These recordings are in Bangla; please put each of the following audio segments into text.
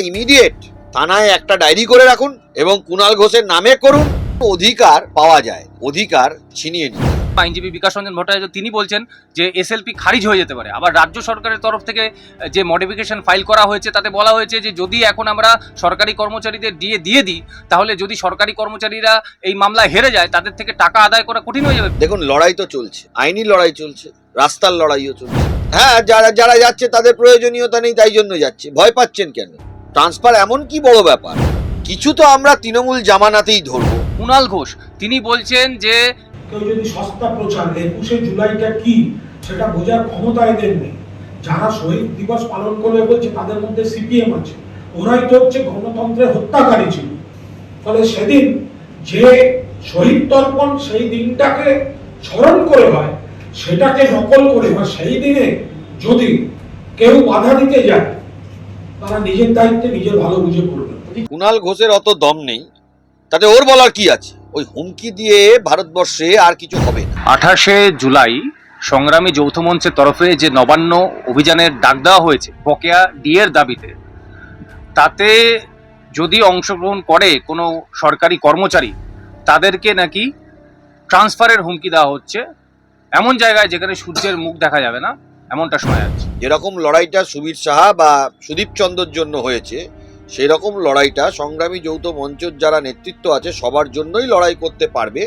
ইমিডিয়েট থানায় একটা ডায়েরি করে রাখুন এবং কুণাল ঘোষের নামে করুন। অধিকার পাওয়া যায় অধিকার ছিনিয়ে নিন আইনজীবী বিকাশ রঞ্জন ভট্টাচার্য তিনি বলছেন যে এসএলপি খারিজ হয়ে যেতে পারে। আবার রাজ্য সরকারের তরফ থেকে যে মডিফিকেশন ফাইল করা হয়েছে তাতে বলা হয়েছে যে যদি এখন আমরা সরকারি কর্মচারীদের দিয়ে দিয়ে দিই তাহলে যদি সরকারি কর্মচারীরা এই মামলায় হেরে যায় তাদের থেকে টাকা আদায় করা কঠিন হয়ে যাবে। দেখুন লড়াই তো চলছে। আইনি লড়াই চলছে রাস্তার লড়াইও চলছে। হ্যাঁ যারা যারা যাচ্ছে তাদের প্রয়োজনীয়তা নেই তাই জন্য যাচ্ছে। ভয় পাচ্ছেন কেন? ট্রান্সফার এমন কি বড় ব্যাপার? কিছু তো আমরা তৃণমূল জামানাতেই ধরবো। কুণাল ঘোষ তিনি বলছেন যে কেউ যদি সস্তা প্রচার একুশে জুলাইটা কি? সেটা বোঝার ক্ষমতা এদের নেই যারা শহীদ দিবস পালন করবে বলছে তাদের মধ্যে সিপিএম আছে। ওরাই তো হচ্ছে গণতন্ত্রের হত্যাকারী ছিল। ফলে সেদিন যে শহীদ তর্পণ সেই দিনটাকে স্মরণ করে হয় সেটাকে নকল করে বা সেই দিনে যদি কেউ বাধা দিতে যায় তারা নিজের দায়িত্বে নিজের ভালো বুঝে করবে। কুণাল ঘোষের অত দম নেই। তাতে ওর বলার কি আছে? ওই হুমকি দিয়ে ভারতবর্ষে আর কিছু হবে না। আঠাশে জুলাই সংগ্রামী যৌথ মঞ্চের তরফে যে নবান্ন অভিযানের ডাক দেওয়া হয়েছে বকেয়া ডিএর দাবিতে তাতে যদি অংশগ্রহণ করে কোনো সরকারি কর্মচারী তাদেরকে নাকি ট্রান্সফারের হুমকি দেওয়া হচ্ছে। এমন জায়গায় যেখানে সূর্যের মুখ দেখা যাবে না। এমনটা শোনা যাচ্ছে। যেরকম লড়াইটা সুবীর সাহা বা সুদীপ চন্দ্রর জন্য হয়েছে সেই রকম লড়াইটা সংগ্রামী যৌথ মঞ্চের যারা নেতৃত্ব আছে সবার জন্যই লড়াই করতে পারবে।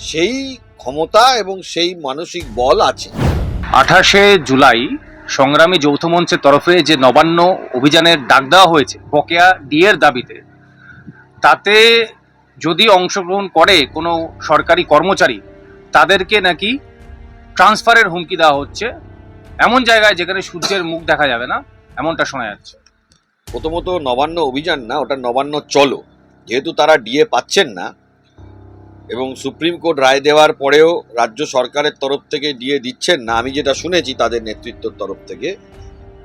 সেই ক্ষমতা এবং সেই মানসিক বল আছে। আঠাশে জুলাই সংগ্রামী যৌথ মঞ্চের তরফে যে নবান্ন অভিযানের ডাক দেওয়া হয়েছে বকেয়া ডিএর দাবিতে তাতে যদি অংশগ্রহণ করে কোনো সরকারি কর্মচারী তাদেরকে নাকি ট্রান্সফারের হুমকি দেওয়া হচ্ছে। এমন জায়গায় যেখানে সূর্যের মুখ দেখা যাবে না, এমনটা শোনা যাচ্ছে। প্রথমত নবান্ন অভিযান না, ওটা নবান্ন চলো। যেহেতু তারা ডিএ পাচ্ছেন না, এবং সুপ্রিম কোর্ট রায় দেওয়ার পরেও রাজ্য সরকারের তরফ থেকে ডিএ দিচ্ছেন না, আমি যেটা শুনেছি তাদের নেতৃত্বের তরফ থেকে,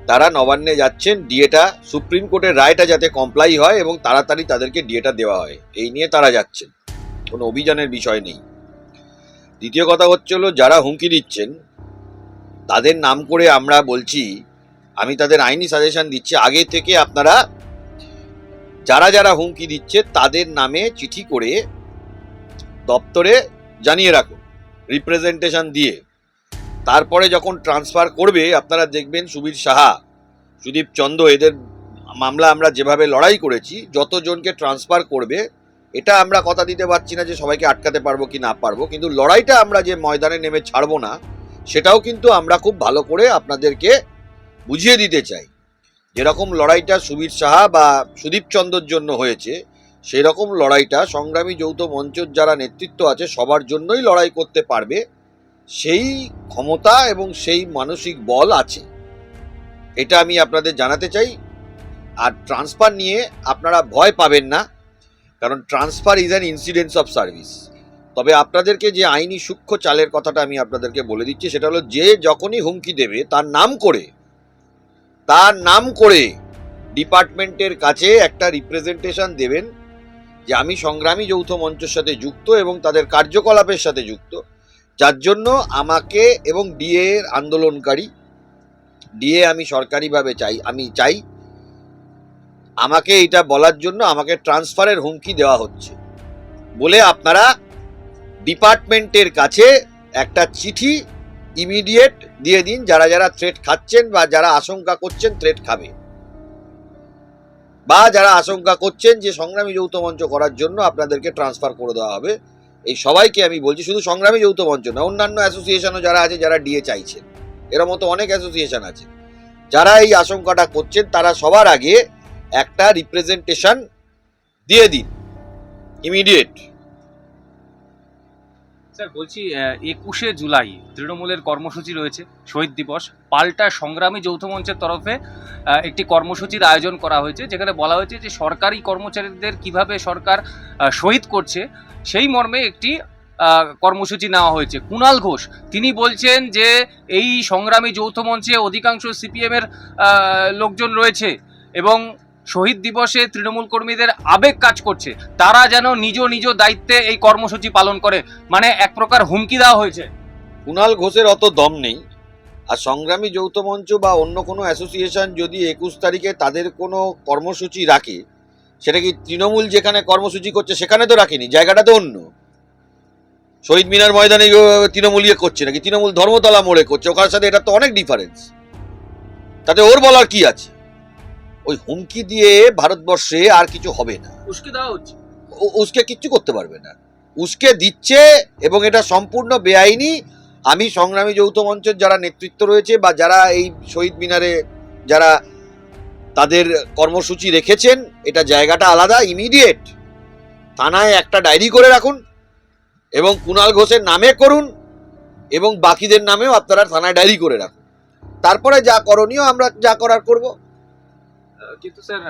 তারা নবান্নে যাচ্ছেন, ডিএটা, সুপ্রিম কোর্টের রায়টা যাতে কমপ্লাই হয় এবং তাড়াতাড়ি তাদেরকে ডিএটা দেওয়া হয়, এই নিয়ে তারা যাচ্ছেন। কোনো অভিযানের বিষয় নেই। দ্বিতীয় কথা হচ্ছে হলো, যারা হুমকি দিচ্ছেন তাদের নাম করে আমরা বলছি, আমি তাদের আইনি সাজেশন দিচ্ছি। আগে থেকে আপনারা যারা যারা হুমকি দিচ্ছে, তাদের নামে চিঠি করে দপ্তরে জানিয়ে রাখুন রিপ্রেজেন্টেশন দিয়ে। তারপরে যখন ট্রান্সফার করবে, আপনারা দেখবেন সুবীর সাহা, সুদীপ চন্দ্র এদের মামলা আমরা যেভাবে লড়াই করেছি, যতজনকে ট্রান্সফার করবে, এটা আমরা কথা দিতে পারছি না যে সবাইকে আটকাতে পারব কি না পারব, কিন্তু লড়াইটা আমরা যে ময়দানে নেমে ছাড়বো না সেটাও কিন্তু আমরা খুব ভালো করে আপনাদেরকে বুঝিয়ে দিতে চাই। যেরকম লড়াইটা সুবীর সাহা বা সুদীপ চন্দ্রর জন্য হয়েছে সেই রকম লড়াইটা সংগ্রামী যৌথ মঞ্চের যারা নেতৃত্ব আছে সবার জন্যই লড়াই করতে পারবে, সেই ক্ষমতা এবং সেই মানসিক বল আছে। এটা আমি আপনাদের জানাতে চাই। আর ট্রান্সফার নিয়ে আপনারা ভয় পাবেন না, কারণ transfer is an incidents of service. তবে আপনাদেরকে যে আইনি সূক্ষ্ম চালের কথাটা আমি আপনাদেরকে বলে দিচ্ছি, সেটা হলো যে যখনই হুমকি দেবে, তার নাম করে, তার নাম করে ডিপার্টমেন্টের কাছে একটা রিপ্রেজেন্টেশন দেবেন যে আমি সংগ্রামী যৌথ মঞ্চের সাথে যুক্ত এবং তাদের কার্যকলাপের সাথে যুক্ত। যার জন্য আমাকে এবং ডিএ এর আন্দোলনকারী, ডিএ আমি সরকারিভাবে চাই, আমি চাই, আমাকে এটা বলার জন্য আমাকে ট্রান্সফারের হুমকি দেওয়া হচ্ছে। বলে আপনারা ডিপার্টমেন্টের কাছে একটা চিঠি ইমিডিয়েট দিয়ে দিন, যারা যারা থ্রেট খাচ্ছেন বা যারা আশঙ্কা করছেন থ্রেট খাবে। বা যারা আশঙ্কা করছেন যে সংগ্রামী যৌথ মঞ্চ করার জন্য আপনাদেরকে ট্রান্সফার করে দেওয়া হবে, এই সবাইকে আমি বলছি, শুধু সংগ্রামী যৌথ মঞ্চ না, অন্যান্য অ্যাসোসিয়েশনও যারা আছে, যারা ডিএ চাইছেন, এর মতো অনেক অ্যাসোসিয়েশন আছে। যারা এই আশঙ্কাটা করছেন, তারা সবার আগে একটা রিপ্রেজেন্টেশন দিয়ে দিন ইমিডিয়েট স্যার, বলছি একুশে জুলাই তৃণমূলের কর্মসূচি রয়েছে, শহীদ দিবস। পাল্টা সংগ্রামী যৌথ মঞ্চের তরফে একটি কর্মসূচির আয়োজন করা হয়েছে, যেখানে বলা হয়েছে যে সরকারি কর্মচারীদের কীভাবে সরকার শহীদ করছে, সেই মর্মে একটি কর্মসূচি নেওয়া হয়েছে। কুণাল ঘোষ, তিনি বলছেন যে এই সংগ্রামী যৌথ মঞ্চে অধিকাংশ সিপিএমের লোকজন রয়েছে এবং শহীদ দিবসে তৃণমূল কর্মীদের আবেগ কাজ করছে। তারা যেন নিজ নিজ দায়িত্বে এই কর্মসূচি পালন করে। মানে এক প্রকার হুমকি দেওয়া হয়েছে। কুণাল ঘোষের অত দম নেই। আর সংগ্রামী যৌথ মঞ্চ বা অন্য কোনো অ্যাসোসিয়েশন যদি একুশ তারিখে তাদের কোনো কর্মসূচি রাখে, সেটা কি তৃণমূল যেখানে কর্মসূচি করছে সেখানে তো রাখেনি, জায়গাটা তো অন্য। শহীদ মিনার ময়দানে তৃণমূল ইয়ে করছে নাকি? তৃণমূল ধর্মতলা মোড়ে করছে ওখানের সাথে এটা তো অনেক ডিফারেন্স তাতে ওর বলার কি আছে? ওই হুমকি দিয়ে ভারতবর্ষে আর কিছু হবে না। উস্কে দেওয়া হচ্ছে। উসকে কিচ্ছু করতে পারবে না। উসকে দিচ্ছে এবং এটা সম্পূর্ণ বেআইনি। আমি সংগ্রামী যৌথ মঞ্চের যারা নেতৃত্ব রয়েছে বা যারা এই শহীদ মিনারে যারা তাদের কর্মসূচি রেখেছেন এটা জায়গাটা আলাদা ইমিডিয়েট থানায় একটা ডায়েরি করে রাখুন এবং কুণাল ঘোষের নামে করুন এবং বাকিদের নামেও আপনারা থানায় ডায়েরি করে রাখুন। তারপরে যা করণীয় আমরা যা করার করব। কিন্তু স্যার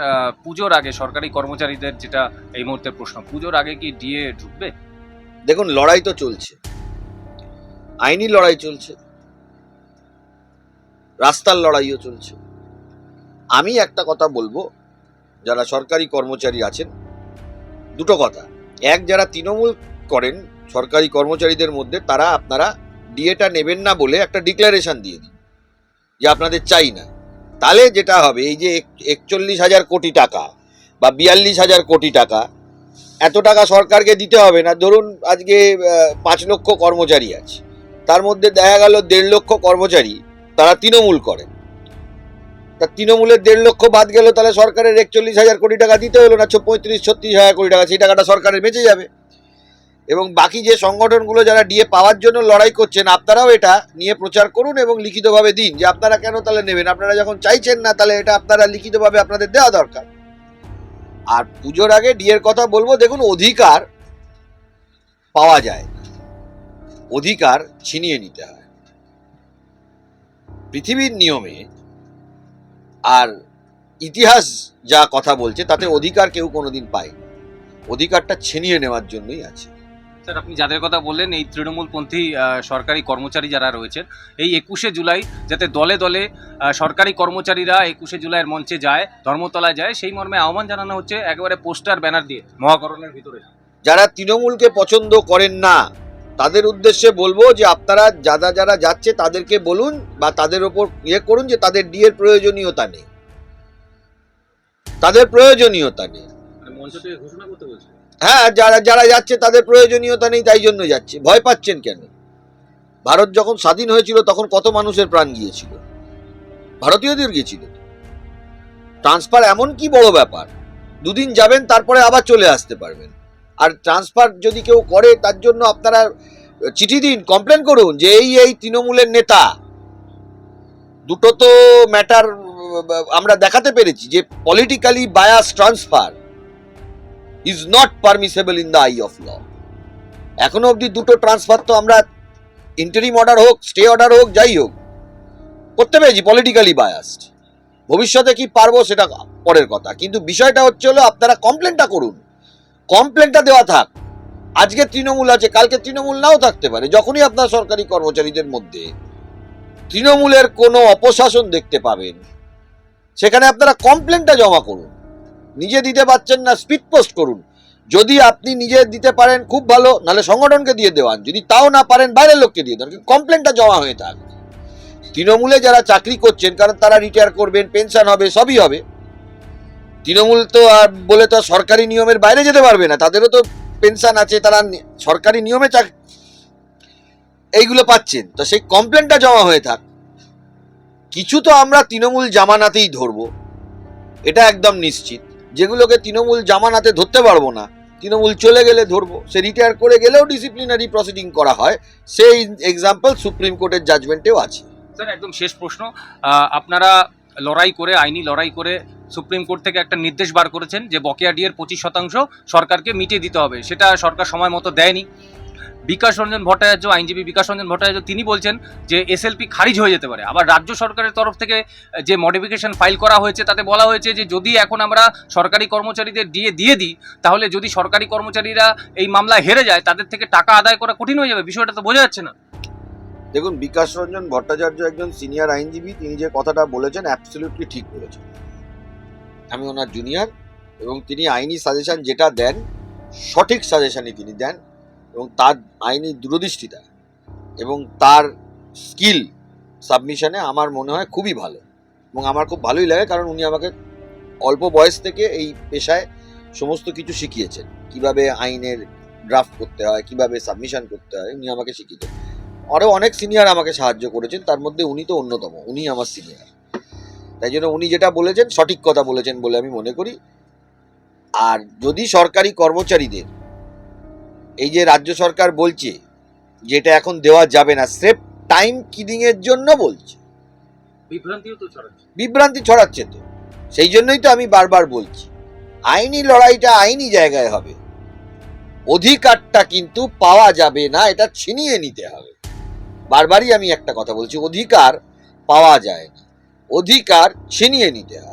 পুজোর আগে সরকারি কর্মচারীদের যেটা এই মুহূর্তে প্রশ্ন, পুজোর আগে কি ডিএ ঢুকবে? দেখুন, লড়াই তো চলছে। আইনি লড়াই চলছে। রাস্তার লড়াইও চলছে। আমি একটা কথা বলব, যারা সরকারি কর্মচারী আছেন, দুটো কথা। এক, যারা তৃণমূল করেন, সরকারি কর্মচারীদের মধ্যে, তারা আপনারা ডিএটা নেবেন না বলে একটা ডিক্লারেশন দিয়ে দিন, যে আপনাদের চাই না। তাহলে যেটা হবে, এই যে এক- একচল্লিশ হাজার কোটি টাকা বা বিয়াল্লিশ হাজার কোটি টাকা, এত টাকা সরকারকে দিতে হবে না। ধরুন আজকে পাঁচ লক্ষ কর্মচারী আছে। তার মধ্যে দেখা গেল দেড় লক্ষ কর্মচারী তারা তৃণমূল করেন তা তৃণমূলের দেড় লক্ষ বাদ গেল, তাহলে সরকারের একচল্লিশ হাজার কোটি টাকা দিতে হলো না পঁয়ত্রিশ, ছত্রিশ হাজার কোটি টাকা, সেই টাকাটা সরকারের বেঁচে যাবে। এবং বাকি যে সংগঠনগুলো যারা ডিএ পাওয়ার জন্য লড়াই করছেন, আপনারাও এটা নিয়ে প্রচার করুন এবং লিখিতভাবে দিন যে আপনারা কেন তাহলে নেবেন। আপনারা যখন চাইছেন না, তাহলে এটা আপনারা লিখিতভাবে আপনাদের দেওয়া দরকার। আর পুজোর আগে ডিএর কথা বলব, দেখুন অধিকার পাওয়া যায় অধিকার ছিনিয়ে নিতে হয়। পৃথিবীর নিয়মে আর ইতিহাস যা কথা বলছে, তাতে অধিকার কেউ কোনোদিন পায়নি। অধিকারটা ছিনিয়ে নেওয়ার জন্যই আছে। স্যার আপনি যাদের কথা বললেন এই তৃণমূলপন্থী সরকারি কর্মচারী যারা রয়েছেন এই একুশে জুলাই যাতে দলে দলে সরকারি কর্মচারীরা একুশে জুলাইয়ের মঞ্চে যায় ধর্মতলায় যায় সেই মর্মে আহ্বান জানানো হচ্ছে একেবারে পোস্টার ব্যানার দিয়ে মহাকরণের ভিতরে। যারা তৃণমূলকে পছন্দ করেন না তাদের উদ্দেশ্যে বলব যে আপনারা যারা যারা যাচ্ছে তাদেরকে বলুন বা তাদের ওপর ইয়ে করুন যে তাদের ডিএর প্রয়োজনীয়তা নেই। তাদের প্রয়োজনীয়তা নেই। মানে মঞ্চ থেকে ঘোষণা করতে বলছে হ্যাঁ যারা যারা যাচ্ছে তাদের প্রয়োজনীয়তা নেই, তাই জন্য যাচ্ছে। ভয় পাচ্ছেন কেন? ভারত যখন স্বাধীন হয়েছিল, তখন কত মানুষের প্রাণ গিয়েছিল? ভারতীয়দের গিয়েছিল। ট্রান্সফার এমন কি বড় ব্যাপার? দুদিন যাবেন, তারপরে আবার চলে আসতে পারবেন। আর ট্রান্সফার যদি কেউ করে, তার জন্য আপনারা চিঠি দিন, কমপ্লেন করুন যে এই এই তৃণমূলের নেতা। দুটো তো ম্যাটার আমরা দেখাতে পেরেছি যে politically bias transfer is not permissible in the eye of law এখনও অবধি দুটো ট্রান্সফার তো আমরা ইন্টারিম অর্ডার হোক স্টে অর্ডার হোক, যাই হোক, করতে পেরেছি পলিটিক্যালি বায়াসড ভবিষ্যতে কি পারব সেটা পরের কথা। কিন্তু বিষয়টা হচ্ছে হলো, আপনারা কমপ্লেনটা করুন। কমপ্লেনটা দেওয়া থাক। আজকে তৃণমূল আছে, কালকে তৃণমূল নাও থাকতে পারে, যখনই আপনার সরকারি কর্মচারীদের মধ্যে তৃণমূলের কোনো অপশাসন দেখতে পাবেন, সেখানে আপনারা কমপ্লেনটা জমা করুন। নিজে দিতে পারছেন না স্পিড পোস্ট করুন। যদি আপনি নিজে দিতে পারেন, খুব ভালো, নাহলে সংগঠনকে দিয়ে দেওয়ান। যদি তাও না পারেন, বাইরের লোককে দিয়ে দেন কমপ্লেনটা জমা হয়ে থাক। তৃণমূলে যারা চাকরি করছেন, কারণ তারা রিটায়ার করবেন পেনশন হবে, সবই হবে। তৃণমূল তো আর বলে তো সরকারি নিয়মের বাইরে যেতে পারবে না। তাদেরও তো পেনশন আছে, তারা সরকারি নিয়মে চাক এইগুলো পাচ্ছেন। তো সেই কমপ্লেনটা জমা হয়ে থাক। কিছু তো আমরা তৃণমূল জামানাতেই ধরবো। এটা একদম নিশ্চিত। যেগুলোকে তৃণমূল জামানাতে ধরতে পারব না। তৃণমূল চলে গেলে ধরবো। সে রিটায়ার করে গেলেও ডিসিপ্লিনারি প্রসিডিং করা হয়। সেই এক্সাম্পল সুপ্রিম কোর্টের জাজমেন্টেও আছে। স্যার একদম শেষ প্রশ্ন। আপনারা লড়াই করে, আইনি লড়াই করে সুপ্রিম কোর্ট থেকে একটা নির্দেশ বার করেছেন যে বকেয়া ডিয়ের পঁচিশ শতাংশ সরকারকে মিটিয়ে দিতে হবে। সেটা সরকার সময় মতো দেয়নি। বিকাশ রঞ্জন ভট্টাচার্য, আইনজীবী বিকাশ রঞ্জন ভট্টাচার্য, তিনি বলছেন যে এসএলপি খারিজ হয়ে যেতে পারে। আবার রাজ্য সরকারের তরফ থেকে যে মডিফিকেশন ফাইল করা হয়েছে, তাতে বলা হয়েছে যে যদি এখন আমরা সরকারি কর্মচারীদের ডিএ দিয়ে দিই, তাহলে যদি সরকারি কর্মচারীরা এই মামলায় হেরে যায়, তাদের থেকে টাকা আদায় করা কঠিন হয়ে যাবে। বিষয়টা তো বোঝা যাচ্ছে না। দেখুন, বিকাশ রঞ্জন ভট্টাচার্য একজন সিনিয়র আইনজীবী, তিনি যে কথাটা বলেছেন অ্যাবসলিউটলি ঠিক বলেছেন। আমি ওনার জুনিয়র এবং তিনি আইনি সাজেশন যেটা দেন, সঠিক সাজেশনই তিনি দেন। এবং তার আইনি দূরদৃষ্টিতা এবং তার স্কিল সাবমিশনে আমার মনে হয় খুবই ভালো এবং আমার খুব ভালোই লাগে কারণ উনি আমাকে অল্প বয়স থেকে এই পেশায় সমস্ত কিছু শিখিয়েছেন। কীভাবে আইনের ড্রাফট করতে হয়, কীভাবে সাবমিশন করতে হয়, উনি আমাকে শিখিয়েছেন। আরও অনেক সিনিয়র আমাকে সাহায্য করেছেন, তার মধ্যে উনি তো অন্যতম উনি আমার সিনিয়র। তাই জন্য উনি যেটা বলেছেন, সঠিক কথা বলেছেন বলে আমি মনে করি। আর যদি সরকারি কর্মচারীদের এই যে রাজ্য সরকার বলছে যেটা এখন দেওয়া যাবে না স্রেফ টাইম কিডিং এর জন্য বলছে। বিভ্রান্তিও তো ছড়াচ্ছে। বিভ্রান্তি ছড়াচ্ছে তো। সেই জন্যই তো আমি বারবার বলছি আইনি লড়াইটা আইনি জায়গায় হবে। অধিকারটা কিন্তু পাওয়া যাবে না এটা ছিনিয়ে নিতে হবে। বারবারই আমি একটা কথা বলছি অধিকার পাওয়া যায় না। অধিকার ছিনিয়ে নিতে হয়